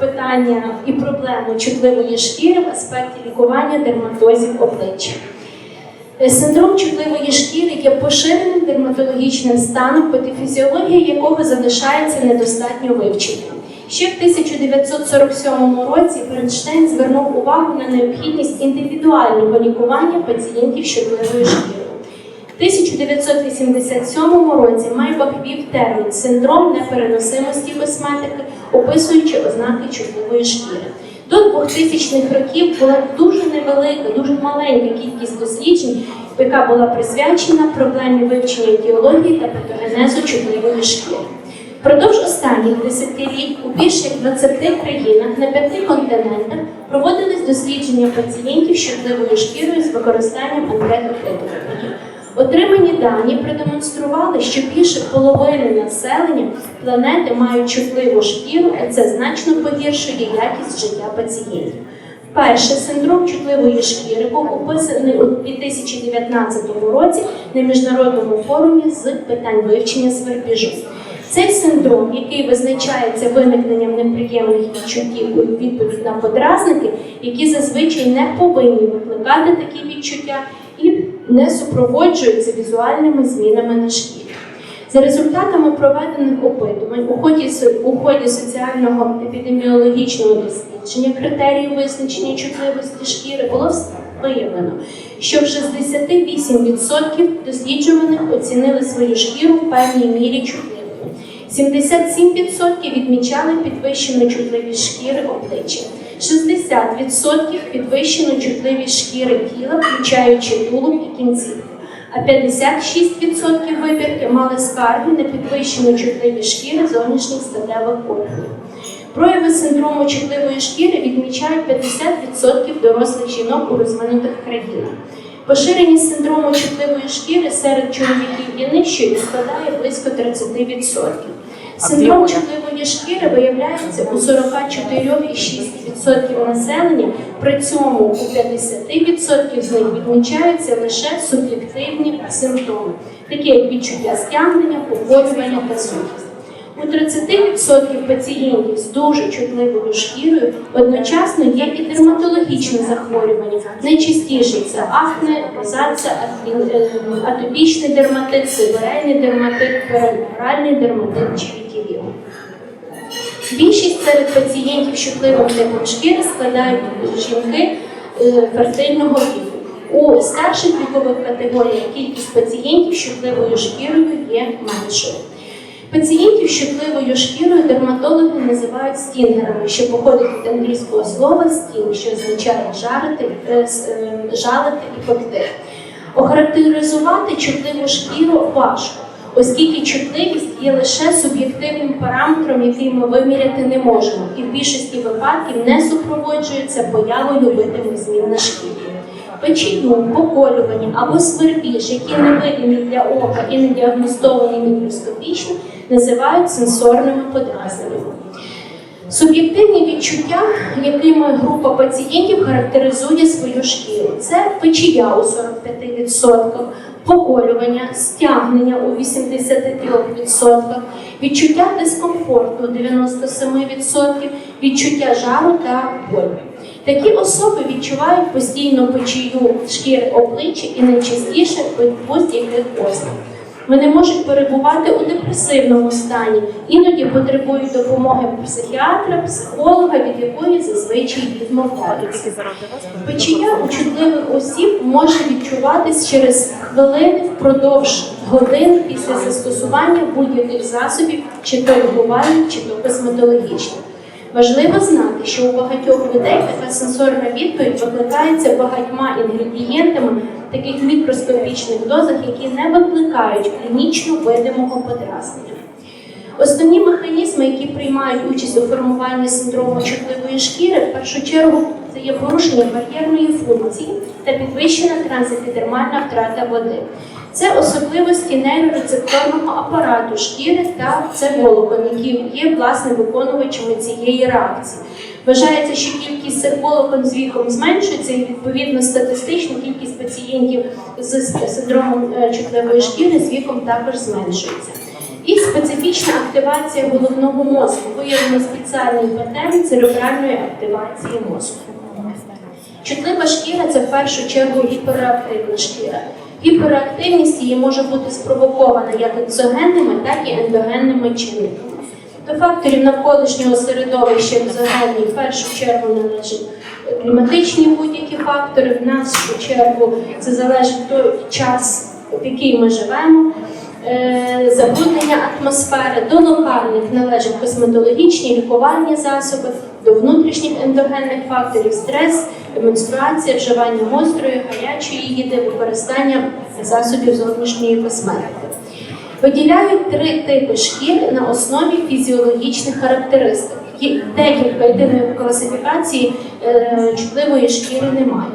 питання і проблему чутливої шкіри в аспекті лікування дерматозів обличчя. Е, Синдром чутливої шкіри є поширеним дерматологічним станом, патофізіологія якого залишається недостатньо вивченою. Ще в 1947 році Бернштейн звернув увагу на необхідність індивідуального лікування пацієнтів з чутливою шкірою. В 1987 році Майбах ввів термін синдром непереносимості косметики, описуючи ознаки чутливої шкіри. До 2000-х років була дуже невелика, дуже маленька кількість досліджень, яка була присвячена проблемі вивчення етіології та патогенезу чутливої шкіри. Впродовж останніх десятиліть у більш як 20 країнах на п'яти континентах проводились дослідження пацієнтів з чутливою шкірою з використанням антиопитувальників. Отримані дані продемонстрували, що більше половини населення планети мають чутливу шкіру, а це значно погіршує якість життя пацієнтів. Вперше синдром чутливої шкіри був описаний у 2019 році на міжнародному форумі з питань вивчення свербіжу. Цей синдром, який визначається виникненням неприємних відчуттів у відповідь на подразники, які зазвичай не повинні викликати такі відчуття і не супроводжуються візуальними змінами на шкірі. За результатами проведених опитувань у ході, у ході соціального епідеміологічного дослідження критеріїв визначення чутливості шкіри було виявлено, що в 68% досліджуваних оцінили свою шкіру в певній мірі чутливою. 77% відмічали підвищену чутливість шкіри обличчя, 60% підвищену чутливість шкіри тіла, включаючи тулуб і кінцівки. А 56% вибірки мали скарги на підвищену чутливість шкіри зовнішніх статевих органів. Прояви синдрому чутливої шкіри відмічають 50% дорослих жінок у розвинутих країнах. Поширеність синдрому чутливої шкіри серед чоловіків є нижчою складає близько 30%. Синдром чутливої шкіри виявляється у 44,6% населення, при цьому у 50% з них відмічаються лише суб'єктивні симптоми, такі як відчуття стягнення, побоювання та сухість. У 30% пацієнтів з дуже чутливою шкірою одночасно є і дерматологічне захворювання. Найчастіше це акне, розація, е, атопічний дерматит, сибирейний дерматит, пероральний дерматит чи. Більшість серед пацієнтів з чутливим типом шкіри складають жінки е, фертильного віку. У старших вікових категоріях кількість пацієнтів з шкірою є меншою. Пацієнтів з чутливою шкірою дерматологи називають стінгерами, що походить від англійського слова стінг, що означає жарити, е, е, жалити і пекти. Охарактеризувати чутливу шкіру важко, оскільки чутливість є лише суб'єктивним параметром, який ми виміряти не можемо, і в більшості випадків не супроводжується появою видимих змін на шкірі. Печію, поколювання або свербіж, які не видимі для ока і не діагностовані мікроскопічно, називають сенсорними подразненнями. Суб'єктивні відчуття, якими група пацієнтів характеризує свою шкіру, це печія у 45%, поколювання, стягнення у 83%, відчуття дискомфорту у 97%, відчуття жару та болю. Такі особи відчувають постійну печію шкіри обличчя і найчастіше будь-яких ознак. Вони можуть перебувати у депресивному стані, іноді потребують допомоги психіатра, психолога, від якої зазвичай відмовляються. Печія у чутливих осіб може відчуватись через хвилини впродовж годин після застосування будь-яких засобів, чи то лікувальних, чи то косметологічних. Важливо знати, що у багатьох людей така відповідь викликається багатьма інгредієнтами в таких мікроскопічних дозах, які не викликають клінічно видимого подразнення. Основні механізми, які приймають участь у формуванні синдрому чутливої шкіри, в першу чергу це є порушення бар'єрної функції та підвищена транзитидермальна втрата води. Це особливості нейрорецепторного апарату шкіри та це волокон, які є власне виконувачами цієї реакції. Вважається, що кількість цих з віком зменшується, і відповідно статистично кількість пацієнтів з синдромом е, чутливої шкіри з віком також зменшується. І специфічна активація головного мозку. Виявлено спеціальний паттерн церебральної активації мозку. Чутлива шкіра це в першу чергу гіперреактивна шкіра. Гіперреактивність її може бути спровокована як екзогенними, так і ендогенними чинниками. До факторів навколишнього середовища екзогенні в першу чергу належать кліматичні будь-які фактори. В нашу чергу це залежить той час, в який ми живемо. Е, Забруднення атмосфери до локальних належать косметологічні лікувальні засоби, до внутрішніх ендогенних факторів стрес, менструація, вживання гострої, гарячої їди, використання засобів зовнішньої косметики. Виділяють три типи шкіри на основі фізіологічних характеристик. Декілька єдиної класифікації е, чутливої шкіри немає.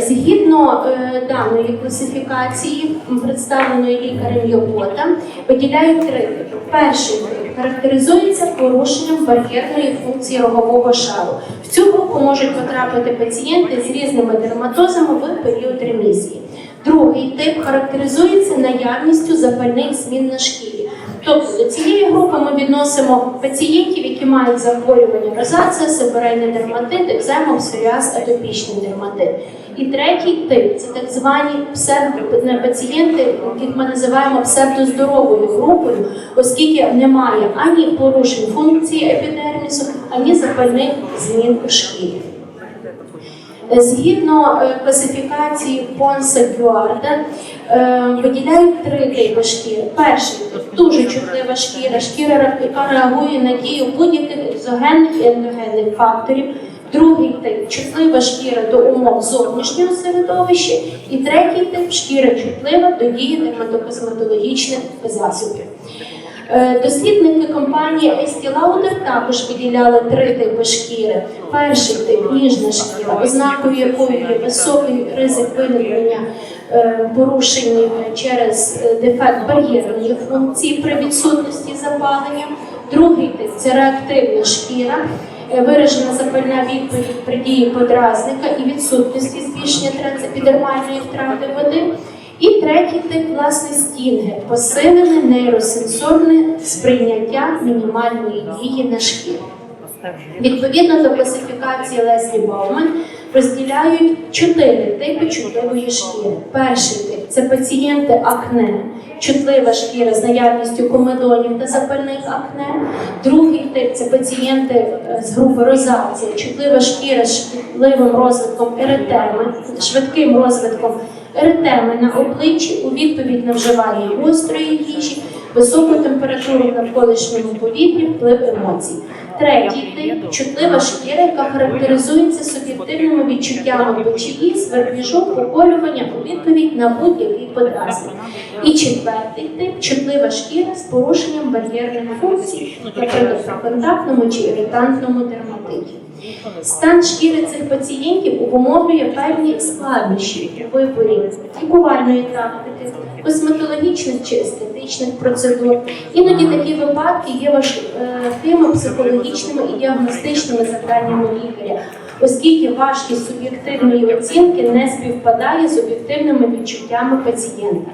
Згідно е, даної класифікації, представленої лікарем Йобота, виділяють три типи. Перший характеризується порушенням бар'єрної функції рогового шару. В цю групу можуть потрапити пацієнти з різними дерматозами в період ремісії. Другий тип характеризується наявністю запальних змін на шкірі. Тобто до цієї групи ми відносимо пацієнтів, які мають захворювання розація, сибирейний дерматит, екзема, псоріаз, атопічний дерматит. І третій тип це так звані псевдо- пацієнти, яких ми називаємо псевдоздоровою групою, оскільки немає ані порушень функції епідермісу, ані запальних змін шкірі. Згідно е, класифікації Понса Гюарда, е, виділяють три типи шкіри. Перший дуже чутлива шкіра, шкіра, яка реагує на дію будь-яких екзогенних і ендогенних факторів. Другий тип чутлива шкіра до умов зовнішнього середовища. І третій тип шкіра чутлива до дії дерматокосметологічних засобів. Е, Дослідники компанії Estee Lauder також виділяли три типи шкіри. Перший тип ніжна шкіра, ознакою якої є високий ризик виникнення е, порушень через е, дефект бар'єрної функції при відсутності запалення. Другий тип це реактивна шкіра. Е, Виражена запальна відповідь при дії подразника і відсутності збільшення трансепідермальної втрати води. І третій тип власне стінги посилене нейросенсорне сприйняття мінімальної дії на шкіру. Відповідно до класифікації Леслі Боумен розділяють чотири типи чутливої шкіри. Перший тип це пацієнти акне, чутлива шкіра з наявністю комедонів та запальних акне. Другий тип це пацієнти е, з групи розація, чутлива шкіра з швидким розвитком еретеми, швидким розвитком еретеми на обличчі у відповідь на вживання гострої їжі, високу температуру в навколишньому повітрі, вплив емоцій. Тип чутлива шкіра, яка характеризується суб'єктивними відчуттями печії, свербіжок, поколювання у відповідь на будь-який подразник. І четвертий тип чутлива шкіра з порушенням бар'єрних функцій, наприклад, при контактному чи іритантному дерматиті. Стан шкіри цих пацієнтів обумовлює певні складнощі у виборі лікувальної практики, косметологічних чи естетичних процедур. Іноді такі випадки є важкими психологічними і діагностичними завданнями лікаря, оскільки важкість суб'єктивної оцінки не співпадає з об'єктивними відчуттями пацієнта.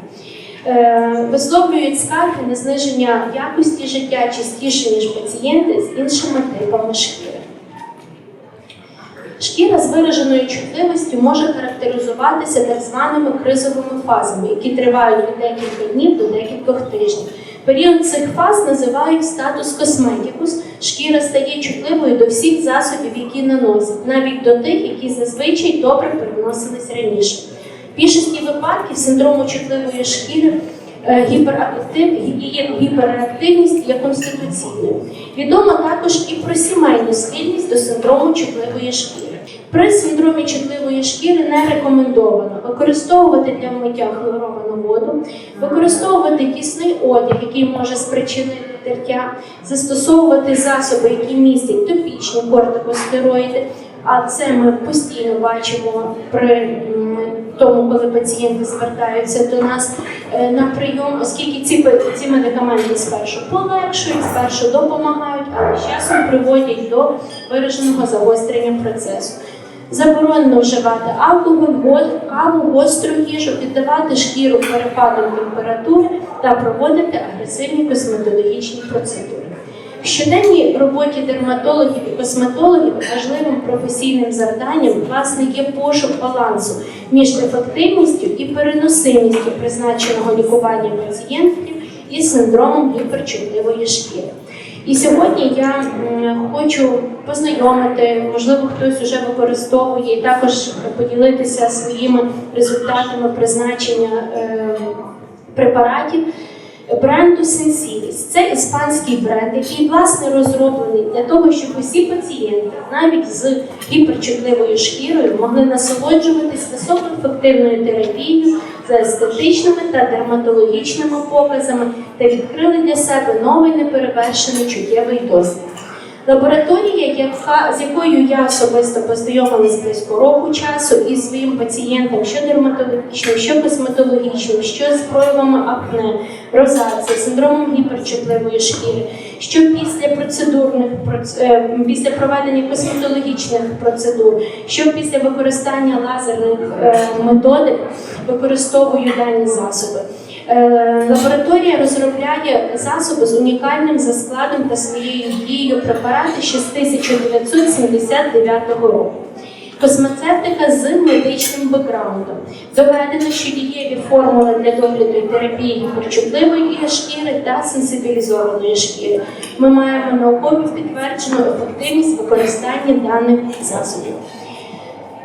Е, Висловлюють скарги на зниження якості життя частіше, ніж пацієнти з іншими типами шкіри. Шкіра з вираженою чутливістю може характеризуватися так званими кризовими фазами, які тривають від декілька днів до декількох тижнів. Період цих фаз називають статус косметикус. Шкіра стає чутливою до всіх засобів, які наносять, навіть до тих, які зазвичай добре переносились раніше. В більшості випадків синдрому чутливої шкіри е, її гіперреактивність є конституційною. Відомо також і про сімейну схильність до синдрому чутливої шкіри. При синдромі чутливої шкіри не рекомендовано використовувати для миття хлоровану воду, використовувати кисний одяг, який може спричинити тертя, застосовувати засоби, які містять топічні кортикостероїди. А це ми постійно бачимо при тому, коли пацієнти звертаються до нас е, на прийом, оскільки ці, ці медикаменти спершу полегшують, спершу допомагають, але з часом приводять до вираженого загострення процесу. Заборонено вживати алкоголь, го- каву, гостру їжу, піддавати шкіру перепадам температури та проводити агресивні косметологічні процедури. В щоденній роботі дерматологів і косметологів важливим професійним завданням власне є пошук балансу між ефективністю і переносимістю призначеного лікування пацієнтів із синдромом гіперчутливої шкіри. І сьогодні я хочу познайомити, можливо, хтось вже використовує і також поділитися своїми результатами призначення е, препаратів бренду Sensilis. Це іспанський бренд, який власне розроблений для того, щоб усі пацієнти, навіть з гіперчутливою шкірою, могли насолоджуватись високоефективною терапією за естетичними та дерматологічними показами та відкрили для себе новий неперевершений чуттєвий досвід. Лабораторія, з якою я особисто познайомилась близько року часу із своїм пацієнтом, що дерматологічним, що косметологічним, що з проявами акне, розації, синдромом гіперчутливої шкіри, що після процедурних е, після проведення косметологічних процедур, що після використання лазерних е, методик використовую дані засоби. Е, Лабораторія розробляє засоби з унікальним за складом та своєю дією препарати ще з 1979 року. Космецевтика з медичним бекграундом. Доведено, що дієві формули для догляду і терапії гіперчутливої шкіри та сенсибілізованої шкіри. Ми маємо науково підтверджену ефективність використання даних засобів.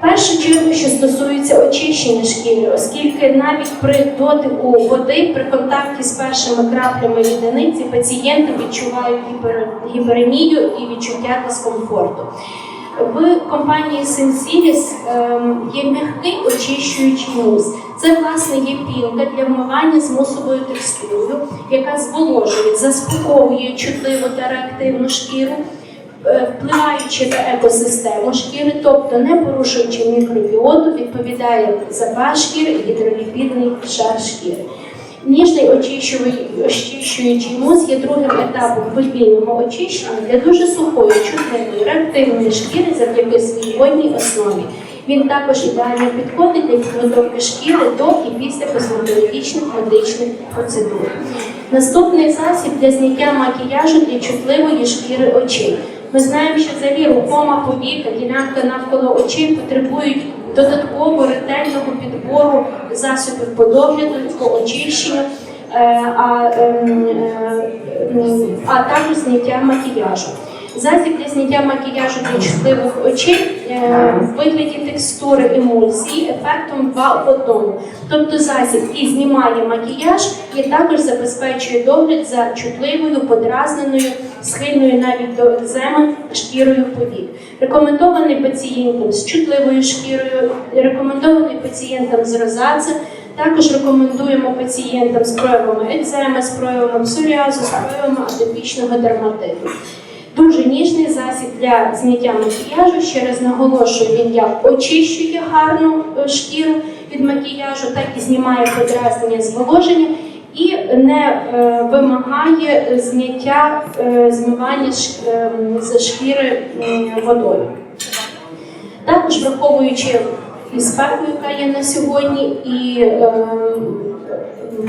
Першу чергу, що стосується очищення шкіри, оскільки навіть при дотику води, при контакті з першими краплями рідини, ці пацієнти відчувають гіпер- гіперемію і відчуття дискомфорту. В компанії Sensilis ем, є м'який очищуючий мус. Це власне є пілка для вмивання з мусовою текстурою, яка зволожує, заспокоює чутливу та реактивну шкіру, впливаючи на екосистему шкіри, тобто не порушуючи мікробіоту, відповідає за пах шкіри і гідроліпідний шар шкіри. Ніжний очищуючий, мус є другим етапом подвійного очищення для дуже сухої, чутливої, реактивної шкіри завдяки своїй водній основі. Він також ідеально підходить для підготовки шкіри до і після косметологічних медичних процедур. Наступний засіб для зняття макіяжу для чутливої шкіри очей. Ми знаємо, що взагалі рухома повіка, ділянка навколо очей потребують додатково ретельного підбору засобів по догляду, по очищенню, а, а, ем, е, м, а також зняття макіяжу. Засіб для зняття макіяжу для чутливих очей е, в вигляді текстури емульсії ефектом 2 в одному. Тобто засіб і знімає макіяж і також забезпечує догляд за чутливою, подразненою, схильною навіть до екземи шкірою повік. Рекомендований пацієнтам з чутливою шкірою, рекомендований пацієнтам з розацем. Також рекомендуємо пацієнтам з проявами екземи, з проявами псоріазу, з проявами атопічного дерматиту. Дуже ніжний засіб для зняття макіяжу. Ще раз наголошую, він як очищує гарну е, шкіру від макіяжу, так і знімає подразнення зволоження і не е, вимагає зняття е, змивання е, з шкіри м, водою. Також враховуючи і спеку, яка є на сьогодні, і е,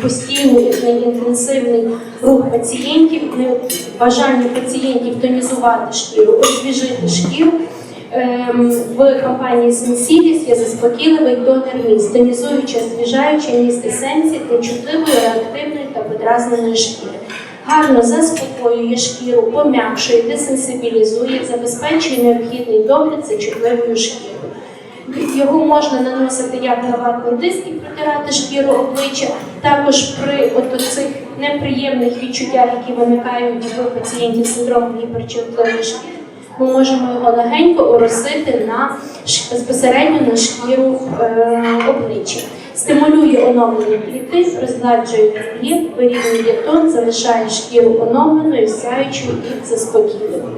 постійний інтенсивний рух пацієнтів, бажання пацієнтів тонізувати шкіру, освіжити шкіру. Ем, В компанії Sensilis є заспокійливий тонер міст, тонізуюча, освіжаюча міст есенції для чутливої, реактивної та подразненої шкіри. Гарно заспокоює шкіру, пом'якшує, десенсибілізує, забезпечує необхідний догляд за чутливою шкірою. Його можна наносити як на ватний диск і протирати шкіру обличчя. Також при от цих неприємних відчуттях, які виникають в пацієнтів з синдромом гіперчутливої шкіри, ми можемо його легенько оросити на безпосередньо на шкіру е, обличчя. Стимулює оновлення клітин, розгладжує кліп, вирівнює тон, залишає шкіру оновленою, сяючою і заспокійливою.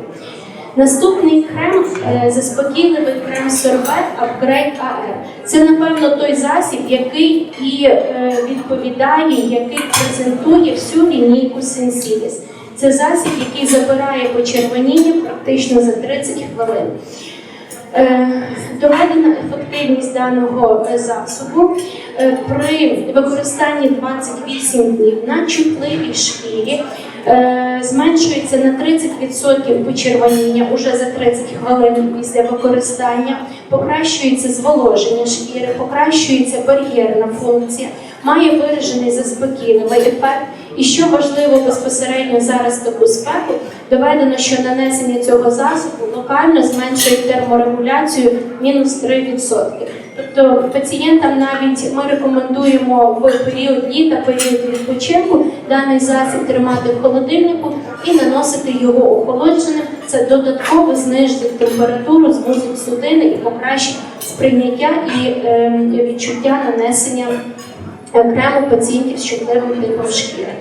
Наступний крем е, заспокійливий крем сорбет апгрейд AR. Це напевно той засіб, який і е, відповідає, який презентує всю лінійку сенсіліс. Це засіб, який забирає почервоніння практично за 30 хвилин. Е, Доведена ефективність даного е, засобу е, при використанні 28 днів на чутливій шкірі зменшується на 30% почервоніння уже за 30 хвилин після використання, покращується зволоження шкіри, покращується бар'єрна функція, має виражений заспокійливий ефект. І що важливо безпосередньо зараз таку спеку, доведено, що нанесення цього засобу локально зменшує терморегуляцію мінус 3%. Тобто пацієнтам навіть ми рекомендуємо в період літа, період відпочинку даний засіб тримати в холодильнику і наносити його охолодженим. Це додатково знижить температуру, звузить судини і покращить сприйняття і ем, відчуття нанесення крему пацієнтів з чутливим типом шкіри.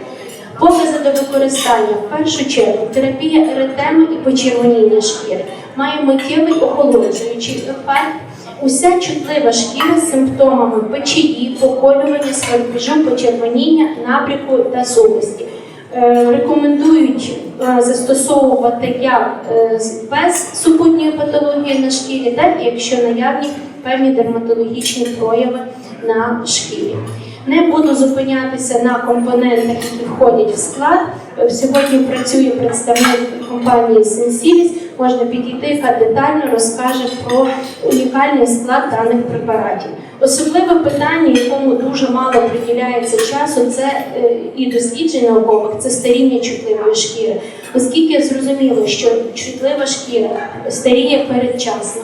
Покази до використання в першу чергу терапія еретеми і почервоніння шкіри має миттєвий охолоджуючий ефект. Уся чутлива шкіра з симптомами печії, поколювання, свербіжу, почервоніння, набряку та сухості. Е, Рекомендують е, застосовувати як е, без супутньої патології на шкірі, так і якщо наявні певні дерматологічні прояви на шкірі. Не буду зупинятися на компонентах, які входять в склад. Сьогодні працює представник компанії Sensilis. Можна підійти, яка детально розкаже про унікальний склад даних препаратів. Особливе питання, якому дуже мало приділяється часу, це е, і досліджень наукових, це старіння чутливої шкіри. Оскільки зрозуміло, що чутлива шкіра старіє передчасно,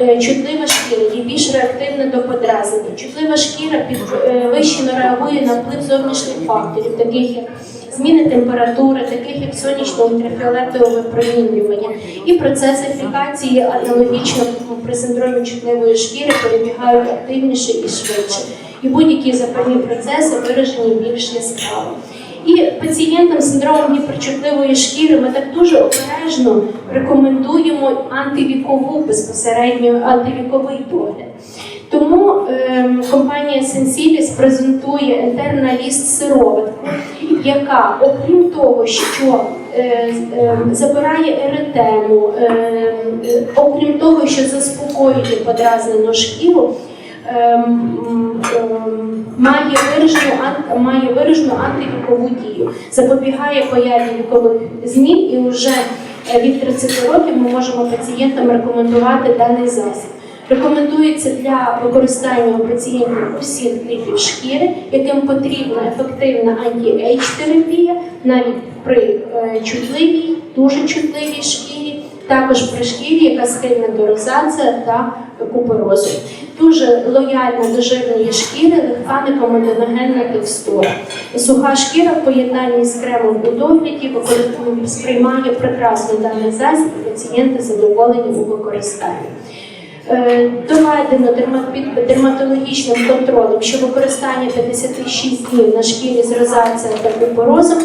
чутлива шкіра є більш реактивна до подразнення, чутлива шкіра підвищено реагує на вплив зовнішніх факторів, таких як зміни температури, таких як сонячне ультрафіолетове випромінювання, і процеси фікації аналогічно при синдромі чутливої шкіри перебігають активніше і швидше. І будь-які запальні процеси виражені більш яскраво. І пацієнтам з синдромом гіперчутливої шкіри ми так дуже обережно рекомендуємо антивікову безпосередньо антивіковий догляд. Тому ем, компанія Sensilis презентує інтерналіст сироватку, яка, окрім того, що е, е, забирає еретему, е, е, окрім того, що заспокоює подразнену шкіру, ем, ем, має виражену має виражену антивікову дію, запобігає появі вікових змін, і вже е, від 30 років ми можемо пацієнтам рекомендувати даний засіб. Рекомендується для використання у пацієнтів усіх типів шкіри, яким потрібна ефективна анті-ейдж терапія, навіть при е, чутливій, дуже чутливій шкірі, також при шкірі, яка схильна до розація та куперозу. Дуже лояльна до жирної шкіри, легка некомедоногенна текстура. Суха шкіра в поєднанні з кремом у догляді використовує- сприймає прекрасно даний засіб, пацієнти задоволені у використанні. Е, Доведено під дерматологічним контролем, що використання 56 днів на шкірі з розацією та купорозом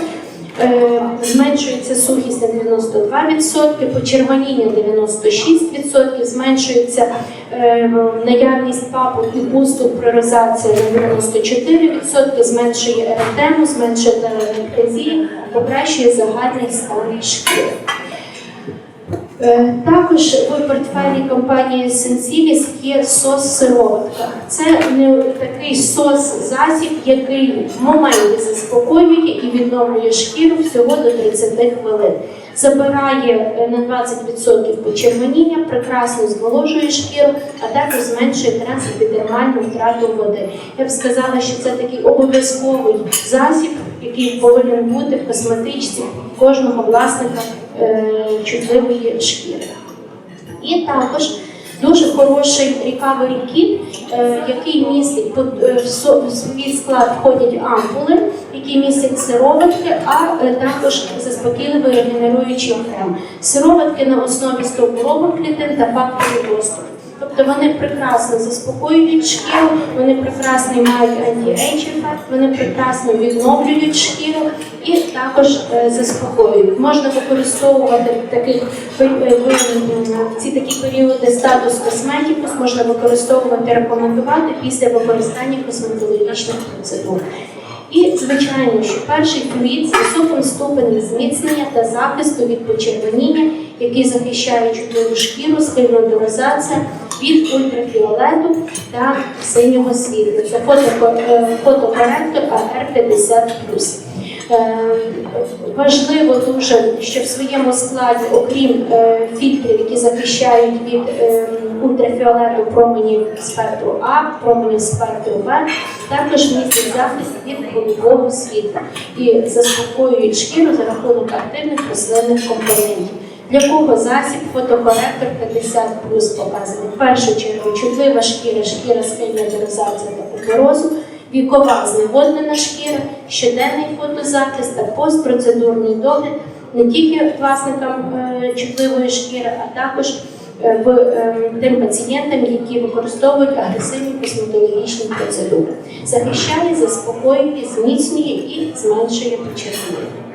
зменшується сухість на 92%, почервоніння 96%, зменшується е, наявність папок і пусту пророзація на 94%, зменшує еретему, зменшує телеметрезію, покращує загальний стан шкіри. Е, Також в портфелі компанії Sensilis є сос-сироватка. Це не такий сос-засіб, який в моменті заспокоює і відновлює шкіру всього до 30 хвилин. Забирає е, на 20% почервоніння, прекрасно зволожує шкіру, а також зменшує трансепідермальну втрату води. Я б сказала, що це такий обов'язковий засіб, який повинен бути в косметичці кожного власника чутливої шкіри. І також дуже хороший рікавері kit, е, який містить е, в свій склад входять ампули, які містять сироватки, а е, також заспокійливий регенеруючий крем. Сироватки на основі стовбурових клітин та факторів росту. Тобто вони прекрасно заспокоюють шкіру, вони прекрасно мають анті-ейдж ефект, вони прекрасно відновлюють шкіру і також е, заспокоюють. Можна використовувати таких е, ці такі періоди статус косметикус, можна використовувати, рекомендувати після використання косметологічних процедур. І, звичайно, що перший флюїд з високим ступенем зміцнення та захисту від почервоніння, який захищає чутливу шкіру, схильну до від ультрафіолету та синього світла. Це фото, е, фотокоректор AR50+. Е, Важливо дуже, що в своєму складі, окрім е, фільтрів, які захищають від ультрафіолету променів спектру А, променів спектру Б, також містить захист від голубого світла і заспокоюють шкіру за рахунок активних рослинних компонентів. Для кого засіб фотокоректор 50 плюс показаний. В першу чергу чутлива шкіра, шкіра схильна та куперозу, вікова зневоднена шкіра, щоденний фотозахист та постпроцедурний догляд не тільки власникам е, чутливої шкіри, а також е, е, тим пацієнтам, які використовують агресивні косметологічні процедури. Захищає, заспокоює, зміцнює і зменшує почервоніння.